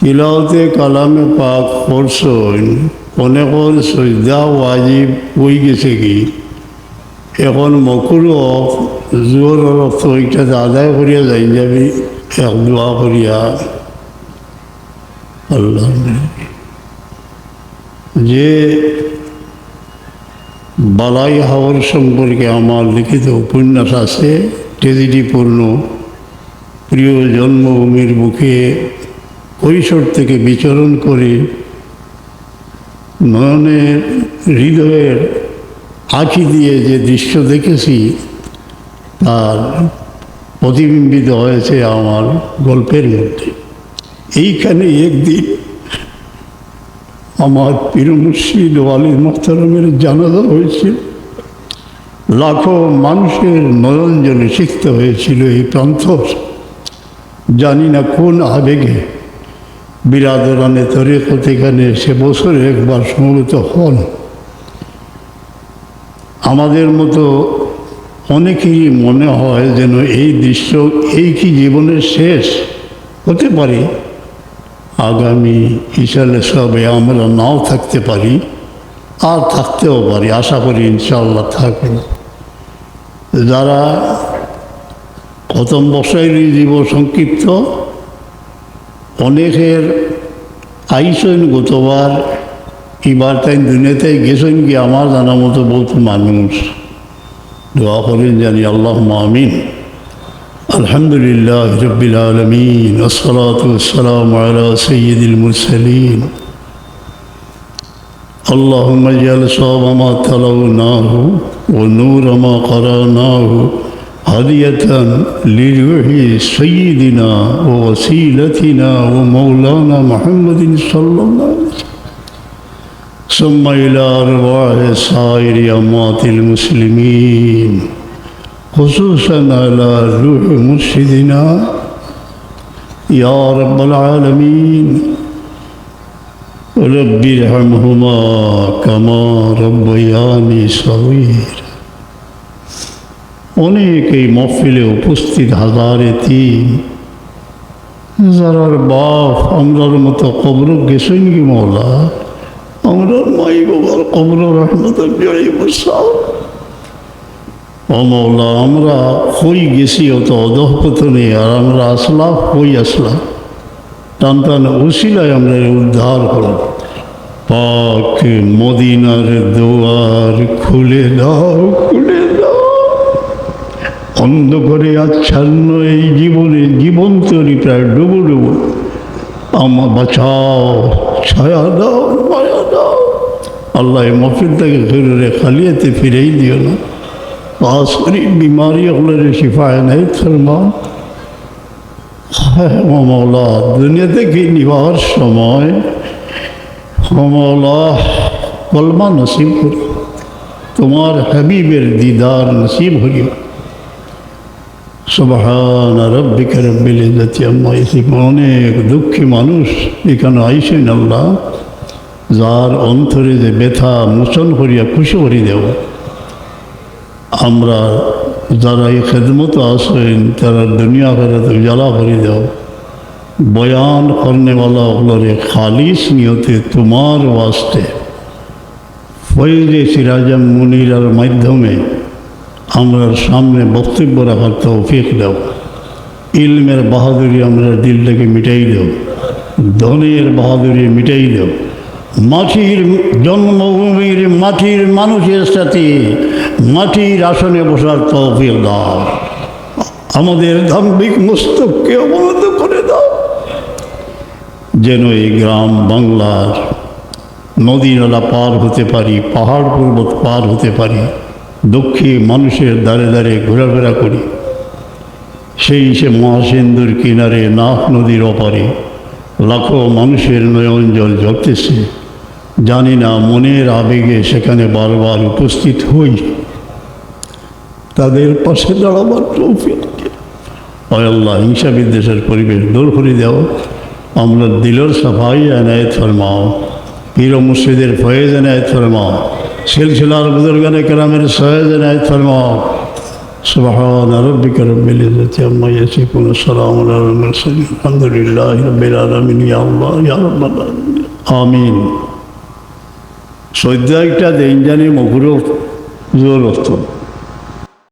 তিলাওতে কালামে পাক পড়ছইন অনেকর সজদা ওয়াজিব হয়ে গেছে কি? এখন মকুরু জোর রক্ত ওইটা আদায় করিয়া যাই যাবি, এক দোয়া করিয়া। আল্লাহ। যে বালাই হাওয়ার সম্পর্কে আমার লিখিত উপন্যাস আছে ট্রেজেডিপূর্ণ প্রিয় জন্মভূমির বুকে কৈশোর থেকে বিচরণ করে নয়নের হৃদয়ের আঁকি দিয়ে যে দৃশ্য দেখেছি, তার প্রতিবিম্বিত হয়েছে আমার গল্পের মধ্যে। এইখানে একদিন আমার পীর মুর্শিদ ওয়ালিদ মোহতারমের জানাজা হয়েছিল। লাখো মানুষের নয়ন জলে শিখতে হয়েছিল এই প্রান্ত জানি না কোন আবেগে বিরাদরানে তরিকত এখানে সে বছরে একবার সমবেত হন। আমাদের মতো অনেকেরই মনে হয় যেন এই দৃশ্য, এই কি জীবনের শেষ হতে পারে? আগামী ইসালে সবে আমরা নাও থাকতে পারি, আর থাকতেও পারি, আশা করি ইনশাল্লাহ থাকব যারা প্রথম বছরেরই জীব সংক্ষিপ্ত অনেকের আইসইন গতবার এবার তাই দুনিয়াতে গেছেন কি আমার জানা মতো বহুত মানুষ দোয়া করেন জানি আল্লাহ আমিন الحمد لله رب العالمين والصلاة والسلام على سيد المرسلين اللهم اجعل صواب ما تلوناه ونور ما قرأناه هدية لروح سيدنا ووسيلتنا ومولانا محمد صلى الله عليه وسلم. ثم إلى أرواح سائر أموات المسلمين خصوصا على روح مرشدنا يا رب العالمين رب ارحمهما كما ربياني صغير. অনেক এই মহফিলে উপস্থিত হাজারে তিন যারার বাপ আমরার মতো কবর গেছেন কি মৌলা? আমরার মাই বাবার কবর রহমত ও মৌলা, আমরা হই গেছি অত অধঃপতনে আর আমরা আসলাম, হই আসলাম। টান টান উশিলায় আমরা উদ্ধার করব পাক মদিনার দুয়ার খুলে দাও, খুলে অন্ধকারে আচ্ছন্ন এই জীবনে জীবন তৈরি প্রায় ডুবু ডুবু। আমার বাঁচাও, ছায়া দাও, মায়া দাও। আল্লাহ এই মফিলটাকে শরীরে খালিয়েতে ফিরেই দিও না। আসরি বিমারি রে শিফায় নেই ফেরমা হ্যাঁ মমলা দুনিয়াতে কি নিবার সময়? মমলা কলমা নসিব তোমার হাবিবের দিদার নসিব হইয়া সুবহান রব্বিকা রব্বিল ইজ্জতি আম্মা ইয়াসিফুন। অনেক দুঃখী মানুষ এখানে আইসেন আল্লাহ, যার অন্তরে যে ব্যথা মোচন করিয়া খুশি করি দেব আমরা যারা এই খেদমত আসেন তারা দুনিয়া করে জ্বালা ভরি দাও, বয়ান করনেওয়ালা ওগুলোরে খালিস নিয়তে তোমার ওয়াস্তে। ফৈজে সিরাজাম মুনিরার মাধ্যমে আমরা সামনে বক্তব্য রাখার তৌফিক দাও। ইলমের বাহাদুরি আমরা দিলটাকে মিটাই দেও। ধনের বাহাদুরি মিটাই দেও। মাটির জন্মভূমির মাটির মানুষের সাথে মাটির আসনে বসার তৌফিক দাও। আমাদের ধাম্বিক মস্তককে অবনত করে দাও। যেন এই গ্রাম বাংলার নদী নালা পার হতে পারি, পাহাড় পর্বত পার হতে পারি। দক্ষিণ মানুষের দ্বারে দ্বারে ঘোরাফেরা করি। সেই সে মহাসিন্ধুর কিনারে নাফ নদীর ওপারে লাখো মানুষের নয়ন জল ঝরতেছে। জানি না মনের আবেগে সেখানে বারবার উপস্থিত হই। তাদের পাশে দাঁড়াবার তৌফিক আল্লাহ হিংসা বিদ্বেষের পরিবেশ দূর করে দাও। আমরা দিলর সাফাই এনায়ত ফরমাও। পীর মুর্শিদের ফয়েজ এনায়ত ফরমাও। সিলসিলার বুজুর্গানে কেরামের সয়েজ এনায়ত ফরমাও سبحان ربك رب العزة عما يصفون السلام على المرسلين الحمد لله رب العالمين يا الله يا رب العالمين آمين চৈদ্য একটা দেন জানি মগুরো জোর অর্থ